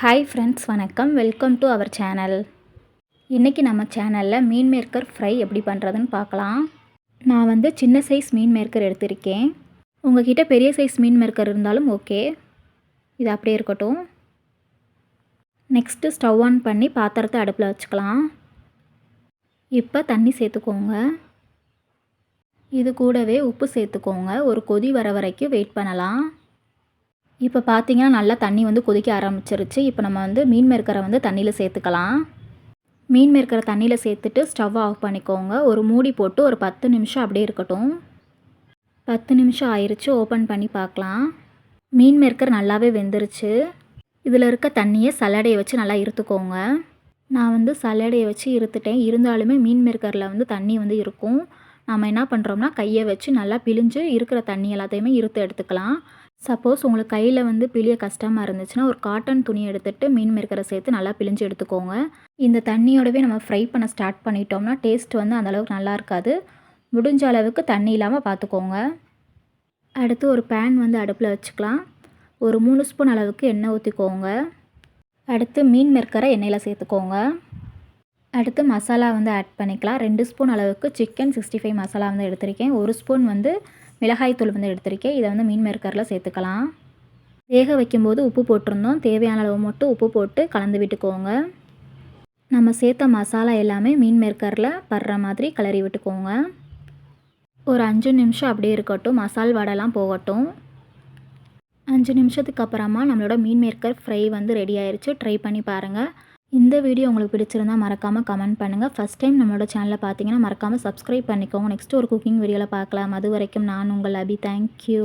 Hi friends வணக்கம். Welcome to our channel இன்றைக்கி நம்ம சேனலில் மீன் மேற்கர் ஃப்ரை எப்படி பண்ணுறதுன்னு பார்க்கலாம். நான் வந்து சின்ன சைஸ் மீன் மேற்கர் எடுத்திருக்கேன். உங்ககிட்ட பெரிய சைஸ் மீன் மேற்கர் இருந்தாலும் ஓகே இது அப்படியே இருக்கட்டும். நெக்ஸ்ட்டு ஸ்டவ் ஆன் பண்ணி பாத்திரத்தை அடுப்பில் வச்சுக்கலாம். இப்போ தண்ணி சேர்த்துக்கோங்க. இது கூடவே உப்பு சேர்த்துக்கோங்க. ஒரு கொதி வர வரைக்கும் வெயிட் பண்ணலாம். இப்போ பார்த்தீங்கன்னா நல்லா தண்ணி வந்து கொதிக்க ஆரம்பிச்சிருச்சு. இப்போ நம்ம வந்து மீன் மேற்கரை வந்து தண்ணியில் சேர்த்துக்கலாம். மீன் மேற்கரை தண்ணியில் சேர்த்துட்டு ஸ்டவ் ஆஃப் பண்ணிக்கோங்க. ஒரு மூடி போட்டு ஒரு பத்து நிமிஷம் அப்படியே இருக்கட்டும். பத்து நிமிஷம் ஆயிடுச்சு ஓப்பன் பண்ணி பார்க்கலாம். மீன் மேற்கர் நல்லாவே வெந்துருச்சு. இதில் இருக்க தண்ணியை சல்லடையை வச்சு நல்லா இருத்துக்கோங்க. நான் வந்து சல்லடையை வச்சு இருத்துட்டேன். இருந்தாலுமே மீன் மேற்கரில் வந்து தண்ணி வந்து இருக்கும். நாம் என்ன பண்ணுறோம்னா கையை வச்சு நல்லா பிழிஞ்சு இருக்கிற தண்ணி எல்லாத்தையுமே இருத்து எடுத்துக்கலாம். சப்போஸ் உங்களுக்கு கையில் வந்து பிழிய கஷ்டமாக இருந்துச்சுன்னா ஒரு காட்டன் துணி எடுத்துகிட்டு மீன் மேற்கரை சேர்த்து நல்லா பிழிஞ்சு எடுத்துக்கோங்க. இந்த தண்ணியோடவே நம்ம ஃப்ரை பண்ண ஸ்டார்ட் பண்ணிட்டோம்னா டேஸ்ட் வந்து அந்தளவுக்கு நல்லா இருக்காது. முடிஞ்ச அளவுக்கு தண்ணி இல்லாமல் பார்த்துக்கோங்க அடுத்து ஒரு பேன் வந்து அடுப்பில் வச்சுக்கலாம். ஒரு மூணு ஸ்பூன் அளவுக்கு எண்ணெய் ஊற்றிக்கோங்க அடுத்து மீன் மெர்க்கரை எண்ணெயில் சேர்த்துக்கோங்க. அடுத்து மசாலா வந்து ஆட் பண்ணிக்கலாம். ரெண்டு ஸ்பூன் அளவுக்கு சிக்கன் சிக்ஸ்டி ஃபைவ் மசாலா வந்து எடுத்திருக்கேன். ஒரு ஸ்பூன் வந்து மிளகாய்த்தூள் வந்து எடுத்திருக்கேன். இதை வந்து மீன் மேற்கரில் சேர்த்துக்கலாம். வேக வைக்கும்போது உப்பு போட்டிருந்தோம். தேவையான அளவு மட்டும் உப்பு போட்டு கலந்து விட்டுக்கோங்க. நம்ம சேர்த்த மசாலா எல்லாமே மீன் மேற்கரில் படுற மாதிரி கிளறி விட்டுக்கோங்க. ஒரு அஞ்சு நிமிஷம் அப்படியே இருக்கட்டும். மசால் வடைலாம் போகட்டும். அஞ்சு நிமிஷத்துக்கு அப்புறமா நம்மளோட மீன் மேற்கர் ஃப்ரை வந்து ரெடி ஆயிடுச்சு ட்ரை பண்ணி பாருங்கள் இந்த வீடியோ உங்களுக்கு பிடிச்சிருந்தால் மறக்காமல் கமெண்ட் பண்ணுங்கள் ஃபஸ்ட் டைம் நம்மளோட சேனலை பார்த்தீங்கன்னா மறக்காமல் சப்ஸ்கிரைப் பண்ணிக்கோங்க. நெக்ஸ்ட் ஒரு குக்கிங் வீடியோவில் பார்க்கலாம். அது வரைக்கும் நான் உங்கள் அபி. தேங்க்யூ